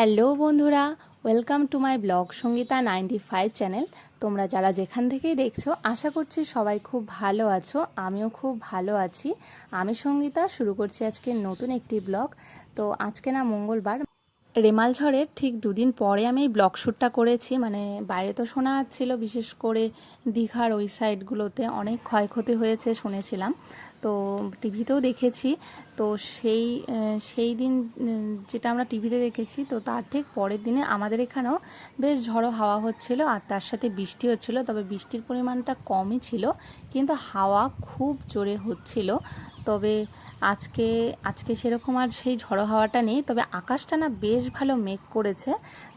Hello বন্ধুরা, welcome to my blog Sangita ninety five channel. তোমরা যারা যেখান থেকেই দেখছ, আশা করছি সবাই খুব ভালো আছো, আমিও খুব ভালো আছি। আমি সঙ্গীতা, শুরু করছি আজকে নতুন একটি ব্লগ। তো আজকে না মঙ্গলবার, রেমাল ঝড়ের ঠিক দুদিন পরে আমি এই ব্লগ শ্যুটটা করেছি। মানে বাইরে তো শোনা যাচ্ছিল, বিশেষ করে দীঘার ওই সাইডগুলোতে অনেক ক্ষয়ক্ষতি হয়েছে, শুনেছিলাম। তো টিভিতেও দেখেছি। তো সেই সেই দিন যেটা আমরা টিভিতে দেখেছি, তো তার ঠিক পরের দিনে আমাদের এখানেও বেশ ঝড়ো হাওয়া হচ্ছিল আর তার সাথে বৃষ্টি হচ্ছিল, তবে বৃষ্টির পরিমাণটা কমই ছিল, কিন্তু হাওয়া খুব জোরে হচ্ছিল। তবে আজকে আজকে সেরকম আর সেই ঝড়ো হাওয়াটা নেই। তবে আকাশটা না বেশ ভালো মেঘ করেছে।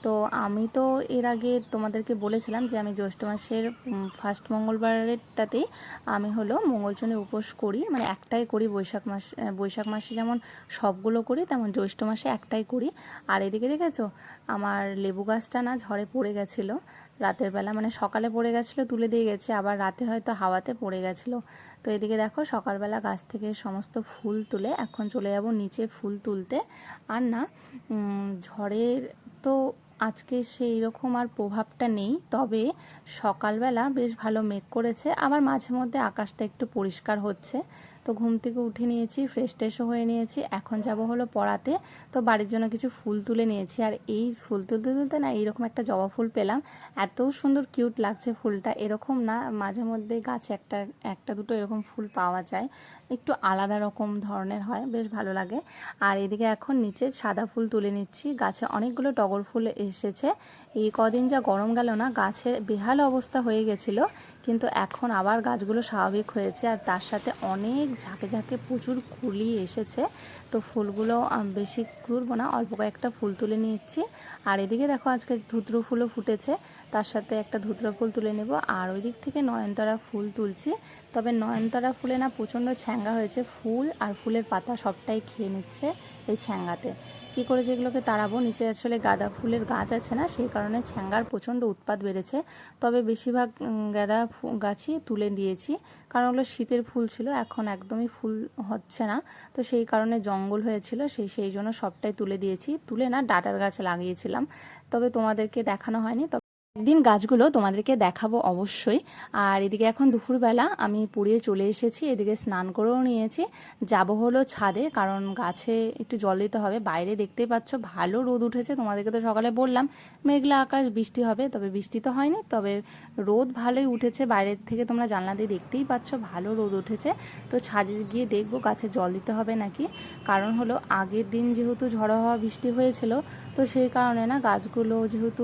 তো আমি তো এর আগে তোমাদেরকে বলেছিলাম যে আমি জ্যৈষ্ঠ মাসের ফার্স্ট মঙ্গলবারেরটাতেই আমি হলো মঙ্গলচণ্ডী উপোস করি। মানে একটাই করি বৈশাখ মাস বৈশাখ মাসে যেমন সবগুলো করি, তেমন জ্যৈষ্ঠ মাসে একটাই করি। আর এদিকে দেখেছ? আমার লেবু গাছটা না ঝড়ে পড়ে গেছিল। রাতের বেলা। মানে সকালে পড়ে গেছিল, তুলে দিয়ে গেছে, আবার রাতে হয়তো হাওয়াতে পড়ে গেছিল। তো এদিকে দেখো, সকালবেলা গাছ থেকে সমস্ত ফুল তুলে এখন চলে যাব নিচে ফুল তুলতে। আর না ঝড়ের তো আজকে সেই রকম আর প্রভাবটা নেই, তবে সকালবেলা বেশ ভালো মেঘ করেছে। আবার মাঝে মধ্যে আকাশটা একটু পরিষ্কার হচ্ছে। তো ঘুম থেকে উঠে নিয়েছি ফ্রেশ ট্রেশও হয়ে নিয়েছি। এখন যাব হলো পড়াতে। তো বাড়ির জন্য কিছু ফুল তুলে নিয়েছি। আর এই ফুল তুলতে তুলতে না এইরকম একটা জবা ফুল পেলাম। এত সুন্দর কিউট লাগছে ফুলটা। এরকম না, মাঝে মধ্যে গাছে একটা একটা দুটো এরকম ফুল পাওয়া যায়। একটু আলাদা রকম ধরনের হয়, বেশ ভালো লাগে। আর এদিকে এখন নিচে সাদা ফুল তুলে নিচ্ছি। গাছে অনেকগুলো টগর ফুল এসেছে। এই কদিন যা গরম গেল না গাছের বেহাল অবস্থা হয়ে গেছিল। কিন্তু এখন আবার গাছগুলো স্বাভাবিক হয়েছে আর তার সাথে অনেক ঝাঁকে ঝাঁকে প্রচুর কুলি এসেছে। তো ফুলগুলো বেশি তুলবো না, অল্প কয়েকটা ফুল তুলে নিচ্ছি। আর এদিকে দেখো আজকে ধুতরো ফুলও ফুটেছে, তার সাথে একটা ধুতরা ফুল তুলে নেব। আর ওই দিক থেকে নয়নতারা ফুল তুলছি, তবে নয়নতারা ফুলে না প্রচণ্ড ছ্যাঙ্গা হয়েছে। ফুল আর ফুলের পাতা সবটাই খেয়ে নিচ্ছে এই ছ্যাঙ্গাতে। কী করে যেগুলোকে তাড়াবো? নিচে আসলে গাঁদা ফুলের গাছ আছে না, সেই কারণে ছ্যাঙ্গার প্রচণ্ড উৎপাত বেড়েছে। তবে বেশিরভাগ গাঁদা গাছই তুলে দিয়েছি। কারণ ওগুলো শীতের ফুল ছিল, এখন একদমই ফুল হচ্ছে না। তো সেই কারণে জঙ্গল হয়েছিল, সেই সেই জন্য সবটাই তুলে দিয়েছি। তুলে না, ডাটার গাছ লাগিয়েছিলাম। তবে তোমাদেরকে দেখানো হয়নি একদিন গাছগুলো তোমাদেরকে দেখাবো অবশ্যই। আর এদিকে এখন দুপুরবেলা আমি পুড়িয়ে চলে এসেছি, এদিকে স্নান করেও নিয়েছি। যাব হলো ছাদে, কারণ গাছে একটু জল দিতে হবে। বাইরে দেখতেই পাচ্ছ, ভালো রোদ উঠেছে, তোমাদেরকে তো সকালে বললাম। মেঘলা আকাশ, বৃষ্টি হবে, তবে বৃষ্টি তো হয়নি। তবে রোদ ভালোই উঠেছে, বাইরের থেকে তোমরা জানলা দিয়ে দেখতেই পাচ্ছ, ভালো রোদ উঠেছে। তো ছাদে গিয়ে দেখব গাছে জল দিতে হবে নাকি। কারণ হলো আগের দিন যেহেতু ঝড়ো হওয়া, বৃষ্টি হয়েছিল তো সেই কারণে না গাছগুলো যেহেতু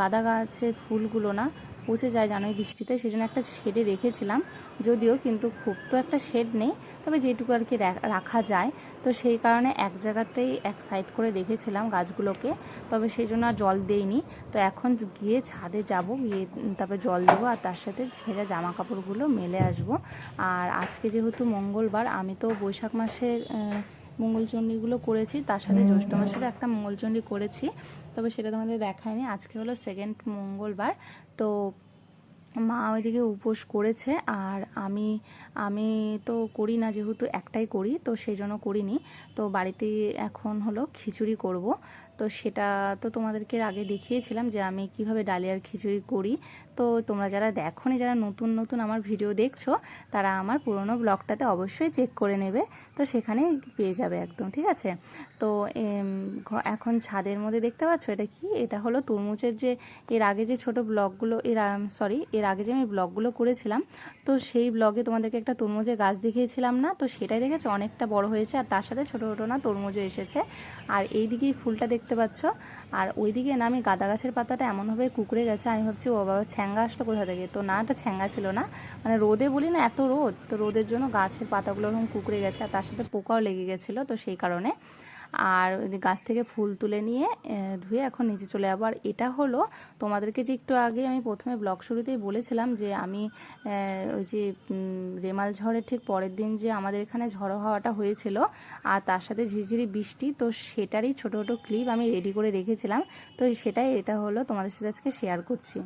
গাঁদা গাছের ফুলগুলো না পচে যায় জানোই বৃষ্টিতে সেই জন্য একটা শেডে রেখেছিলাম। যদিও কিন্তু খুব তো একটা শেড নেই, তবে যেটুকু আর কি রাখা যায়। তো সেই কারণে এক জায়গাতেই এক সাইড করে রেখেছিলাম গাছগুলোকে, তবে সেই জন্য আর জল দেইনি। তো এখন গিয়ে ছাদে যাব, গিয়ে তারপরে জল দেবো আর তার সাথে ভেজা জামা কাপড়গুলো মেলে আসব। আর আজকে যেহেতু মঙ্গলবার, আমি তো বৈশাখ মাসের মঙ্গলচণ্ডীগুলো করেছি তার সাথে জ্যৈষ্ঠ মাসেরও একটা মঙ্গলচণ্ডী করেছি। তবে সেটা তোমাদের দেখায়নি আজকে হলো সেকেন্ড মঙ্গলবার। তো মা ওইদিকে উপোস করেছে আর আমি আমি তো করি না যেহেতু একটাই করি তো সেই জন্য করিনি। তো বাড়িতে এখন হলো খিচুড়ি করব। তো সেটা তো তোমাদেরকে আগে দেখিয়েছিলাম যে আমি কীভাবে ডালিয়ার খিচুড়ি করি। তো তোমরা যারা দেখোনি, যারা নতুন নতুন আমার ভিডিও দেখছ, তারা আমার পুরনো ব্লগটাতে অবশ্যই চেক করে নেবে। তো সেখানে পেয়ে যাবে একদম, ঠিক আছে? তো এখন ছাদের মধ্যে দেখতে পাচ্ছ এটা কি? এটা হলো তরমুজের যে, এর আগে যে ছোট ব্লগগুলো, এর সরি, এর আগে যে আমি ব্লগগুলো করেছিলাম, তো সেই ব্লগে তোমাদেরকে একটা তরমুজের গাছ দেখিয়েছিলাম না? তো সেটাই দেখেছ? অনেকটা বড় হয়েছে, আর তার সাথে ছোটো ছোটো না তরমুজও এসেছে। আর এই দিকেই ফুলটা দেখতে পাচ্ছ। আর ওইদিকে না আমি গাঁদা গাছের পাতাটা এমনভাবে কুকড়ে গেছে, আমি ভাবছি, ও বাবা, ছ্যাঙ্গা আসলো কোথা থেকে? তো না, এটা ছ্যাঙ্গা ছিল না। মানে রোদে বলি না, এত রোদ। তো রোদের জন্য গাছের পাতাগুলো ওরকম কুকড়ে গেছে, আর তার সাথে পোকাও লেগে গেছিল তো সেই কারণে। আর গাছ থেকে ফুল তুলে নিয়ে ধুয়ে এখন নিচে চলে যাব। আর এটা হলো তোমাদেরকে যে একটু আগে আমি প্রথমে ব্লগ শুরুতেই বলেছিলাম যে আমি ওই যে রেমাল ঝড়ের ঠিক পরের দিন যে আমাদের এখানে ঝড়ো হওয়াটা হয়েছিল আর তার সাথে ঝিরঝিরি বৃষ্টি, তো সেটারই ছোটো ছোটো ক্লিপ আমি রেডি করে রেখেছিলাম। তো সেটাই এটা হলো তোমাদের সাথে আজকে শেয়ার করছি।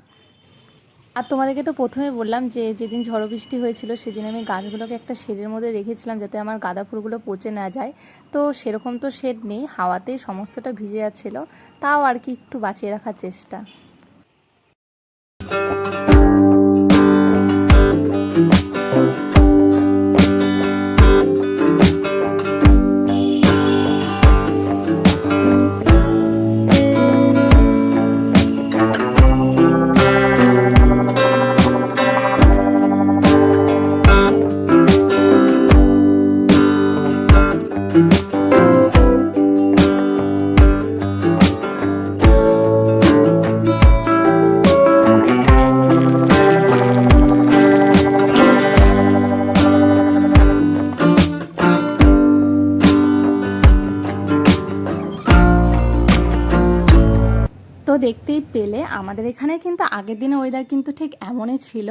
আর তোমাদেরকে তো প্রথমে বললাম যে যেদিন ঝড় বৃষ্টি হয়েছিল, সেদিন আমি গাছগুলোকে একটা শেডের মধ্যে রেখেছিলাম যাতে আমার গাঁদা ফুলগুলো পচে না যায়। তো সেরকম তো শেড নেই, হাওয়াতেই সমস্তটা ভিজে যাচ্ছিল। তাও আর কি একটু বাঁচিয়ে রাখার চেষ্টা। আমাদের এখানে কিন্তু আগের দিনে ওয়েদার কিন্তু ঠিক এমনই ছিল।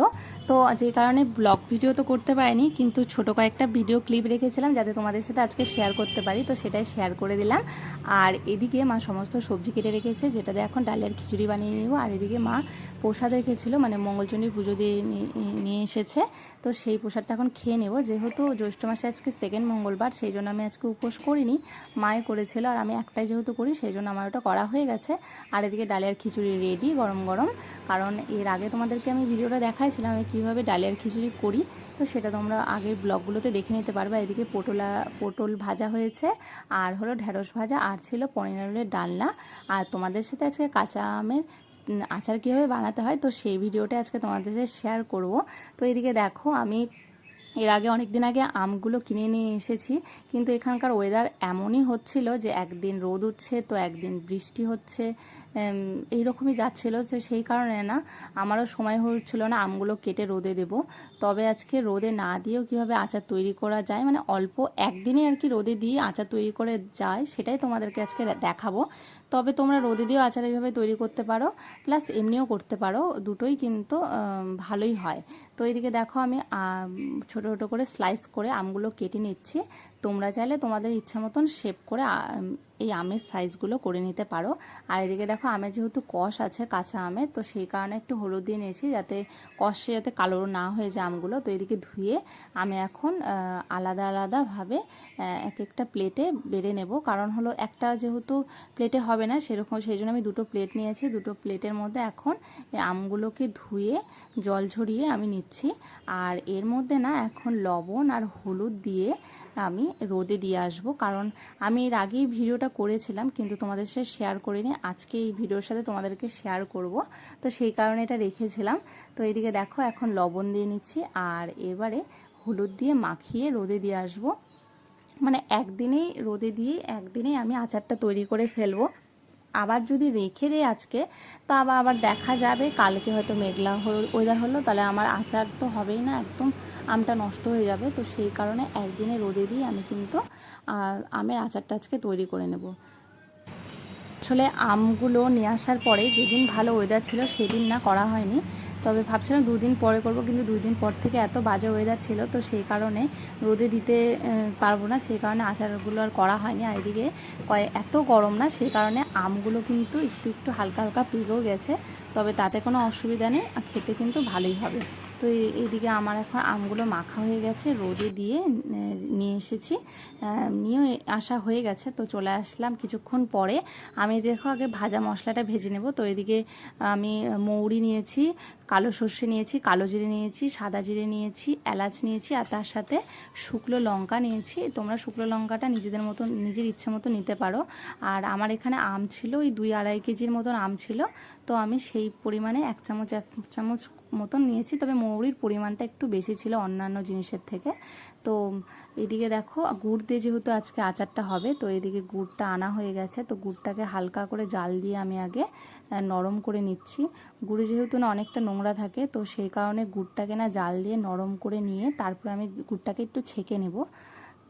তো যে কারণে ব্লগ ভিডিও তো করতে পারিনি, কিন্তু ছোট কয়েকটা ভিডিও ক্লিপ রেখেছিলাম যাতে তোমাদের সাথে আজকে শেয়ার করতে পারি, তো সেটাই শেয়ার করে দিলাম। আর এদিকে মা সমস্ত সবজি কেটে রেখেছে যেটা দিয়ে এখন ডালের খিচুড়ি বানিয়ে নেব। আর এদিকে মা প্রসাদ রেখেছিল মানে মঙ্গলচণ্ডী পুজো দিয়ে নিয়ে- এসেছে। তো সেই প্রসাদটা এখন খেয়ে নেব। যেহেতু জ্যৈষ্ঠ মাসে আজকে সেকেন্ড মঙ্গলবার, সেই জন্য আমি আজকে উপোস করিনি। মায়ে করেছিল আর আমি একটাই যেহেতু করি, সেই জন্য আমার ওটা করা হয়ে গেছে। আর এদিকে ডালিয়ার খিচুড়ি রেডি গরম গরম। কারণ এর আগে তোমাদেরকে আমি ভিডিওটা দেখাইছিলাম আমি কীভাবে ডালিয়ার খিচুড়ি করি, তো সেটা তোমরা আগের ব্লগগুলোতে দেখে নিতে পারবে। এদিকে পটলা, পটল ভাজা হয়েছে, আর হলো ঢেঁড়স ভাজা, আর ছিল পনির আলুর ডালনা। আর তোমাদের সাথে আজকে কাঁচা আমের আচার কীভাবে বানাতে হয়, তো সেই ভিডিওটা আজকে তোমাদের সাথে শেয়ার করব। তো এদিকে দেখো, আমি এর আগে অনেক দিন আগে আমগুলো কিনে নিয়ে এসেছি, কিন্তু এখানকার ওয়েদার এমনই হচ্ছিল যে একদিন রোদ উঠছে, তো একদিন বৃষ্টি হচ্ছে এইরকমই যাচ্ছিল, তো সেই কারণে না আমারও সময় হচ্ছিল না আমগুলো কেটে রোদে দেব। তবে আজকে রোদে না দিয়েও কীভাবে আচার তৈরি করা যায় মানে অল্প একদিনে আর কি রোদে দিয়ে আচার তৈরি করে যায়, সেটাই তোমাদেরকে আজকে দেখাবো। তবে তোমরা রোদে দিয়েও আচার এইভাবে তৈরি করতে পারো প্লাস এমনিও করতে পারো, দুটোই কিন্তু ভালোই হয়। তো এইদিকে দেখো আমি ছোটো ছোট ছোট করে স্লাইস করে আমগুলো কেটে নিচ্ছি। তোমরা চাইলে তোমাদের ইচ্ছা মতন শেপ করে এই আমের সাইজগুলো করে নিতে পারো। আর এদিকে দেখো, আমের যেহেতু কষ আছে, কাঁচা আমের, তো সেই কারণে একটু হলুদ দিয়ে নিয়েছি যাতে কষে যাতে কালো না হয়ে যায় আমগুলো। তো এদিকে ধুয়ে আমি এখন আলাদা আলাদাভাবে এক একটা প্লেটে বেড়ে নেব। কারণ হলো একটা যেহেতু প্লেটে হবে না, সেরকম, সেই জন্য আমি দুটো প্লেট নিয়েছি। দুটো প্লেটের মধ্যে এখন আমগুলোকে ধুয়ে, জল ঝরিয়ে আমি নিচ্ছি। আর এর মধ্যে না, এখন লবণ আর হলুদ দিয়ে আমি রোদে দিয়ে আসব। কারণ আমি এর আগেই ভিডিওটা করেছিলাম, কিন্তু তোমাদের সাথে শেয়ার করিনি। আজকে এই ভিডিওর সাথে তোমাদেরকে শেয়ার করব। তো সেই কারণে এটা রেখেছিলাম। তো এদিকে দেখো, এখন লবণ দিয়ে নিচ্ছি, আর এবারে হলুদ দিয়ে মাখিয়ে রোদে দিয়ে আসব। মানে একদিনেই, রোদে দিয়ে একদিনেই আমি আচারটা তৈরি করে ফেলব। আবার যদি রেখে দেয় আজকে, তা আবার আবার দেখা যাবে। কালকে হয়তো মেঘলা ওয়েদার হলো, তাহলে আমার আচার তো হবেই না, একদম আমটা নষ্ট হয়ে যাবে। তো সেই কারণে একদিনে রোদে দিয়ে আমি কিন্তু আমের আচারটা আজকে তৈরি করে নেব। আসলে আমগুলো নিয়ে আসার পরে যেদিন ভালো ওয়েদার ছিল, সেদিন না করা হয়নি। তবে ভাবছিলাম দুদিন পরে করব, কিন্তু দুই দিন পর থেকে এত বাজে ওয়েদার ছিল, তো সেই কারণে রোদে দিতে পারব না। সেই কারণে আচারগুলো আর করা হয়নি। আর এদিকে কয়ে, এত গরম না, সেই কারণে আমগুলো কিন্তু একটু একটু হালকা হালকা পিগেও গেছে। তবে তাতে কোনো অসুবিধা নেই, আর খেতে কিন্তু ভালোই হবে। তো এই- এইদিকে আমার এখন আমগুলো মাখা হয়ে গেছে, রোদে দিয়ে নিয়ে এসেছি। নিয়েও আসা হয়ে গেছে, তো চলে আসলাম কিছুক্ষণ পরে। আমি দেখো আগে ভাজা মশলাটা ভেজে নেব, তো এদিকে আমি মৌরি নিয়েছি, কালো সর্ষে নিয়েছি, কালো জিরে নিয়েছি, সাদা জিরে নিয়েছি, এলাচ নিয়েছি, আর তার সাথে শুকনো লঙ্কা নিয়েছি। তোমরা শুকনো লঙ্কাটা নিজেদের মতো নিজের ইচ্ছে মতো নিতে পারো। আর আমার এখানে আম ছিল, ওই দুই আড়াই কেজির মতন আম ছিল, তো আমি সেই পরিমাণে এক চামচ এক চামচ মতন নিয়েছি, তবে মৌরির পরিমাণটা একটু বেশি ছিল অন্যান্য জিনিসের থেকে। তো এদিকে দেখো, গুড় দিয়ে যেহেতু আজকে আচারটা হবে, তো এদিকে গুড়টা আনা হয়ে গেছে। তো গুড়টাকে হালকা করে জাল দিয়ে আমি আগে নরম করে নিচ্ছি। গুড়ে যেহেতু না অনেকটা নোংরা থাকে, তো সেই কারণে গুড়টাকে না জাল দিয়ে নরম করে নিয়ে তারপরে আমি গুড়টাকে একটু ছেঁকে নেব।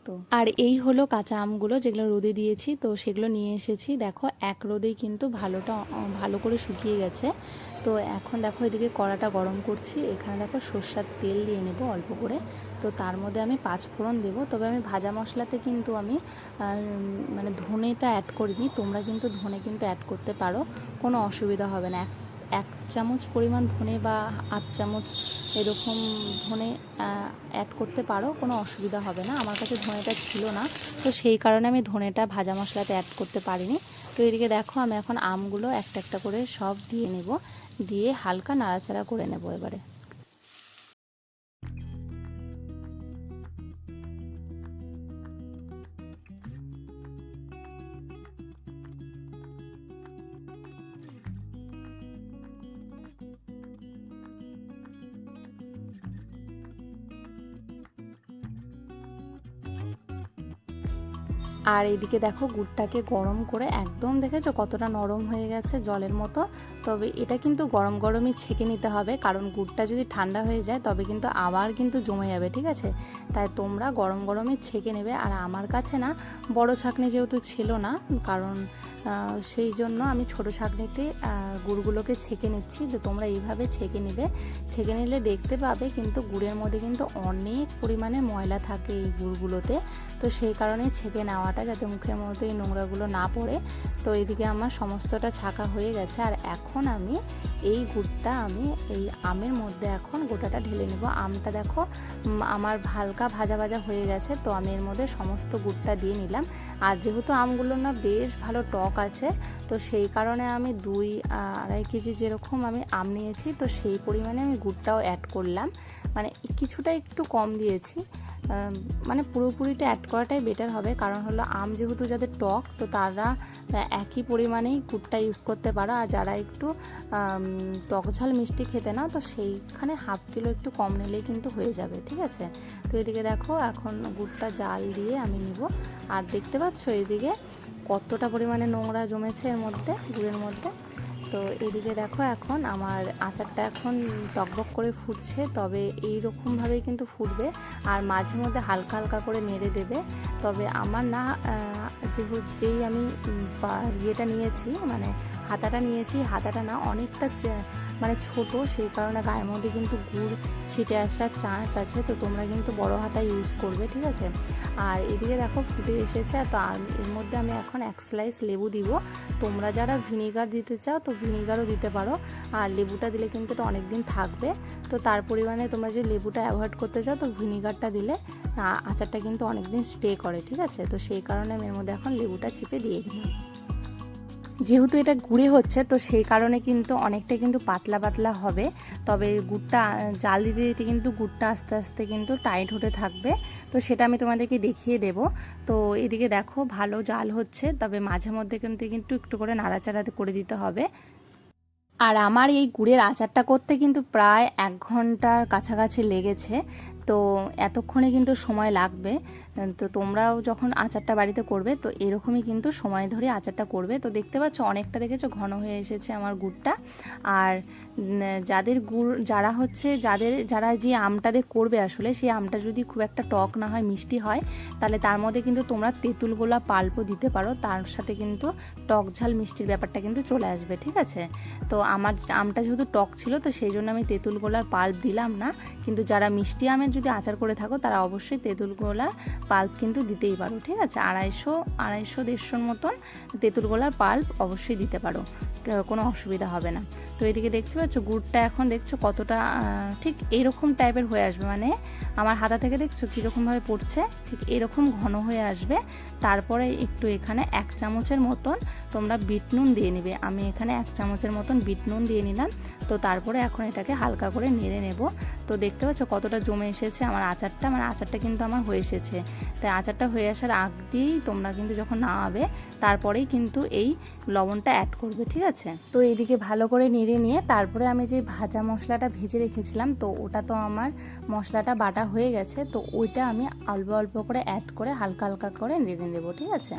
তো আর এই হলো কাঁচা আমগুলো যেগুলো রোদে দিয়েছি, তো সেগুলো নিয়ে এসেছি। দেখো, এক রোদেই কিন্তু ভালোটা, ভালো করে শুকিয়ে গেছে। তো এখন দেখো এদিকে কড়াটা গরম করছি। এখানে দেখো সর্ষার তেল দিয়ে নেব অল্প করে। তো তার মধ্যে আমি পাঁচ ফোড়ন দেবো। তবে আমি ভাজা মশলাতে কিন্তু আমি মানে ধনেটা অ্যাড করিনি। তোমরা কিন্তু ধনে কিন্তু অ্যাড করতে পারো। কোনো অসুবিধা হবে না। এক- এক চামচ পরিমাণ ধনে বা আধ চামচ এরকম ধনে অ্যাড করতে পারো। কোনো অসুবিধা হবে না। আমার কাছে ধনেটা ছিল না। তো সেই কারণে আমি ধনেটা ভাজা মশলাতে অ্যাড করতে পারিনি। তো এদিকে দেখো আমি এখন আমগুলো একটা একটা করে সব দিয়ে নেব। দিয়ে হালকা নাড়াচাড়া করে নেব এবারে। আর এদিকে দেখো গুড়টাকে গরম করে একদম দেখেছ কতটা নরম হয়ে গেছে জলের মতো। তবে এটা কিন্তু গরম গরমই ছেঁকে নিতে হবে, কারণ গুড়টা যদি ঠান্ডা হয়ে যায় তবে কিন্তু আবার কিন্তু জমে যাবে, ঠিক আছে? তাই তোমরা গরম গরমই ছেঁকে নেবে। আর আমার কাছে না বড় ছাঁকনি যেহেতু ছিল না, কারণ সেই জন্য আমি ছোট ছাকনিতে গুড়গুলোকে ছেঁকে নিচ্ছি তো তোমরা এইভাবে ছেঁকে নেবে। ছেঁকে নিলে দেখতে পাবে কিন্তু গুড়ের মধ্যে কিন্তু অনেক পরিমাণে ময়লা থাকে এই গুড়গুলোতে। তো সেই কারণে ছেঁকে নেওয়াটা যাতে মুখের মধ্যে এই নোংরাগুলো না পড়ে। তো এদিকে আমার সমস্তটা ছাকা হয়ে গেছে আর এখন আমি এই গুড়টা আমি এই আমের মধ্যে এখন গোটাটা ঢেলে নেব। আমটা দেখো আমার হালকা ভাজা ভাজা হয়ে গেছে, তো আমি এর মধ্যে সমস্ত গুড়টা দিয়ে নিলাম। আর যেহেতু আমগুলো না বেশ ভালো টক আছে। তো সেই কারণে আমি দুই আড়াই কেজি যেরকম আমি আম নিয়েছি, তো সেই পরিমাণে আমি গুড়টাও অ্যাড করলাম। মানে কিছুটা একটু কম দিয়েছি। মানে পুরোপুরিটা অ্যাড করাটাই বেটার হবে। কারণ হলো আম যেহেতু যাদের টক, তো তারা একই পরিমাণেই গুড়টা ইউজ করতে পারো। আর যারা একটু টক ঝাল মিষ্টি খেতে না তো সেইখানে হাফ কিলো একটু কম নিলেই কিন্তু হয়ে যাবে, ঠিক আছে? তো এদিকে দেখো, এখন গুড়টা জাল দিয়ে আমি নিব। আর দেখতে পাচ্ছ এদিকে কতটা পরিমাণে নোংরা জমেছে এর মধ্যে, গুড়ের মধ্যে। তো এদিকে দেখো এখন আমার আচারটা এখন টকবক করে ফুটছে, তবে এই রকমভাবেই কিন্তু ফুটবে। আর মাঝে মধ্যে হালকা হালকা করে নেড়ে দেবে। তবে আমার না যেহেতু যেই আমি ইয়েটা নিয়েছি মানে হাতাটা নিয়েছি, হাতাটা না অনেকটা মানে ছোট, সেই কারণে গায়ের মধ্যে কিন্তু গুড় ছিটে আসার চান্স আছে। তো তোমরা কিন্তু বড় হাতা ইউজ করবে, ঠিক আছে? আর এদিকে দেখো, ফুটে এসেছে। তো এর মধ্যে আমি এখন এক স্লাইস লেবু দিব। তোমরা যারা ভিনিগার দিতে চাও, তো ভিনিগারও দিতে পারো। আর লেবুটা দিলে কিন্তু এটা অনেক দিন থাকবে। তো তার পরিমাণে তোমরা যদি লেবুটা অ্যাভয়েড করতে চাও, তো ভিনিগারটা দিলে আচারটা কিন্তু অনেক দিন স্টে করে, ঠিক আছে? তো সেই কারণে আমি এর মধ্যে এখন লেবুটা চিপে দিয়ে দিলাম। যেহেতু এটা গুড়ে হচ্ছে, তো সেই কারণে কিন্তু অনেকটা কিন্তু পাতলা পাতলা হবে। তবে গুড়টা, জাল দিতে দিতে কিন্তু গুড়টা আস্তে আস্তে কিন্তু টাইট হতে থাকবে। তো সেটা আমি তোমাদেরকে দেখিয়ে দেব। তো এদিকে দেখো, ভালো জাল হচ্ছে, তবে মাঝে মধ্যে কিন্তু কিন্তু একটু করে নাড়াচাড়া করে দিতে হবে। আর আমার এই গুড়ের আচারটা করতে কিন্তু প্রায় এক ঘণ্টার কাছাকাছি লেগেছে। তো এতক্ষণে কিন্তু সময় লাগবে। তো তোমরাও যখন আচারটা বাড়িতে করবে, তো এরকমই কিন্তু সময় ধরে আচারটা করবে। তো দেখতে পাচ্ছ, অনেকটা দেখেছ ঘন হয়ে এসেছে আমার গুড়টা। আর যাদের গুড়, যারা হচ্ছে, যাদের, যারা যে আমটাদের করবে আসলে, সেই আমটা যদি খুব একটা টক না হয়, মিষ্টি হয়, তাহলে তার মধ্যে কিন্তু তোমরা তেঁতুল গোলা পাল্পও দিতে পারো। তার সাথে কিন্তু টক ঝাল মিষ্টির ব্যাপারটা কিন্তু চলে আসবে, ঠিক আছে? তো আমার আমটা যেহেতু টক ছিল, তো সেই জন্য আমি তেঁতুল গোলার পাল্প দিলাম না। কিন্তু যারা মিষ্টি আমের যদি আচার করে থাকো, তারা অবশ্যই তেঁতুল গোলার পাল্প কিন্তু দিতেই পারো, ঠিক আছে? আড়াইশো আড়াইশো, দেড়শোর মতন তেঁতুল গোলার পাল্প অবশ্যই দিতে পারো কোনো অসুবিধা হবে না। তো এদিকে দেখতে পাচ্ছ, গুড়টা এখন দেখছ কতটা ঠিক এইরকম টাইপের হয়ে আসবে। মানে আমার হাতা থেকে দেখছ কীরকমভাবে পড়ছে, ঠিক এরকম ঘন হয়ে আসবে। তারপরে একটু এখানে এক চামচের মতন তোমরা বিট নুন দিয়ে নিবে। আমি এখানে এক চামচের মতন বিট নুন দিয়ে নিলাম। তো তারপরে এখন এটাকে হালকা করে নেড়ে নেব। তো দেখতে পাচ্ছ কতটা জমে এসেছে আমার আচারটা। আমার আচারটা কিন্তু আমার হয়ে এসেছে। তাই আচারটা হয়ে আসার আগ দিয়েই তোমরা কিন্তু যখন নামাবে, তারপরেই কিন্তু এই লবণটা অ্যাড করবে, ঠিক আছে? তো এদিকে ভালো করে নেড়ে নিয়ে তারপরে আমি যে ভাজা মশলাটা ভেজে রেখেছিলাম, তো ওটা তো আমার মশলাটা বাটা হয়ে গেছে। তো ওইটা আমি অল্প অল্প করে অ্যাড করে হালকা হালকা করে নেড়ে নেব, ঠিক আছে?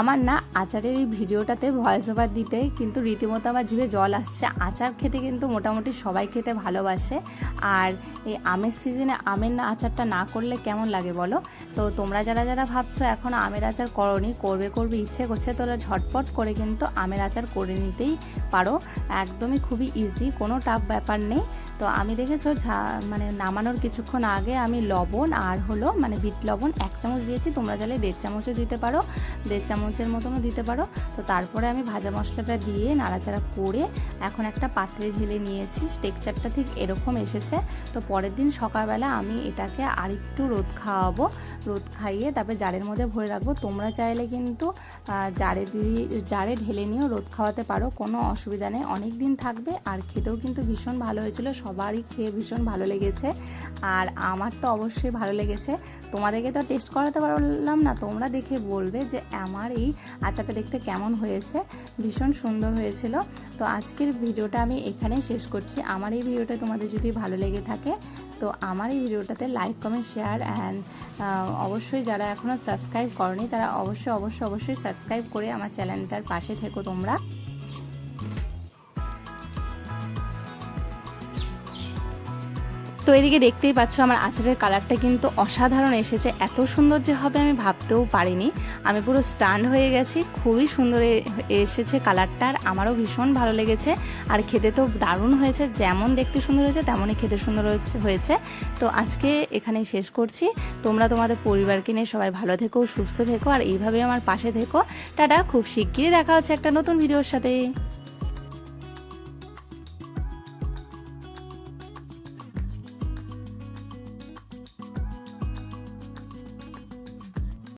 আমার না আচারের এই ভিডিওটাতে ভয়েস ওভার দিতে কিন্তু রীতিমতো আমার জিভে জল আসছে। আচার খেতে কিন্তু মোটামুটি সবাই খেতে ভালোবাসে। আর এই আমের সিজনে আমের না আচারটা না করলে কেমন লাগে বলো? তো তোমরা যারা যারা ভাবছ এখন আমের আচার করনি, করবে করবে ইচ্ছে করছে, তোরা ঝটপট করে কিন্তু আমের আচার করে নিতেই পারো। একদমই খুবই ইজি কোনো টাফ ব্যাপার নেই। তো আমি দেখেছ মানে নামানোর কিছুক্ষণ আগে আমি লবণ আর হলো মানে বিট লবণ এক চামচ দিয়েছি। তোমরা চাইলে দেড় চামচও দিতে পারো, দেড় চামচের মতনও দিতে পারো। তো তারপরে আমি ভাজা মশলাটা দিয়ে নাড়াচাড়া করে এখন একটা পাত্রে ঢেলে নিয়েছি। টেক্সচারটা ঠিক এরকম এসেছে। তো পরের দিন সকালবেলা আমি এটাকে আরেকটু রোদ খাওয়াবো। রোদ খাইয়ে তারপরে জারের মধ্যে ভরে রাখব। তোমরা চাইলে কিন্তু জারে দিয়ে জারে ঢেলে নিয়েও রোদ খাওয়াতে পারো, কোনো অসুবিধা নেই। অনেক দিন থাকবে, আর খেতেও কিন্তু ভীষণ ভালো হয়েছিল, সবারই খেয়ে ভীষণ ভালো লেগেছে। আর আমার তো অবশ্যই ভালো লেগেছে। তোমাদেরকে তো টেস্ট করাতে পারলাম না, তোমরা দেখে বলবে যে আমার এই আচারটা দেখতে কেমন হয়েছে। ভীষণ সুন্দর হয়েছিল। তো আজকের ভিডিওটা আমি এখানেই শেষ করছি। আমার এই ভিডিওটা তোমাদের যদি ভালো লেগে থাকে তো আমার এই ভিডিওটাতে লাইক কমেন্ট শেয়ার অ্যান্ড অবশ্যই যারা এখনও সাবস্ক্রাইব করনি, তারা অবশ্যই অবশ্যই অবশ্যই সাবস্ক্রাইব করে আমার চ্যানেলটার পাশে থেকো তোমরা। তো এদিকে দেখতেই পাচ্ছ আমার আচারের কালারটা কিন্তু অসাধারণ এসেছে। এত সুন্দর যে হবে আমি ভাবতেও পারিনি। আমি পুরো স্টান্ড হয়ে গেছি। খুবই সুন্দর এসেছে কালারটা আর আমারও ভীষণ ভালো লেগেছে। আর খেতে তো দারুণ হয়েছে। যেমন দেখতে সুন্দর হয়েছে, তেমনই খেতে সুন্দর হয়েছে- তো আজকে এখানেই শেষ করছি। তোমরা তোমাদের পরিবারকে নিয়ে সবাই ভালো থেকো, সুস্থ থেকো আর এইভাবে আমার পাশে থেকো। টাটা, খুব শিগগিরই দেখা হচ্ছে একটা নতুন ভিডিওর সাথে।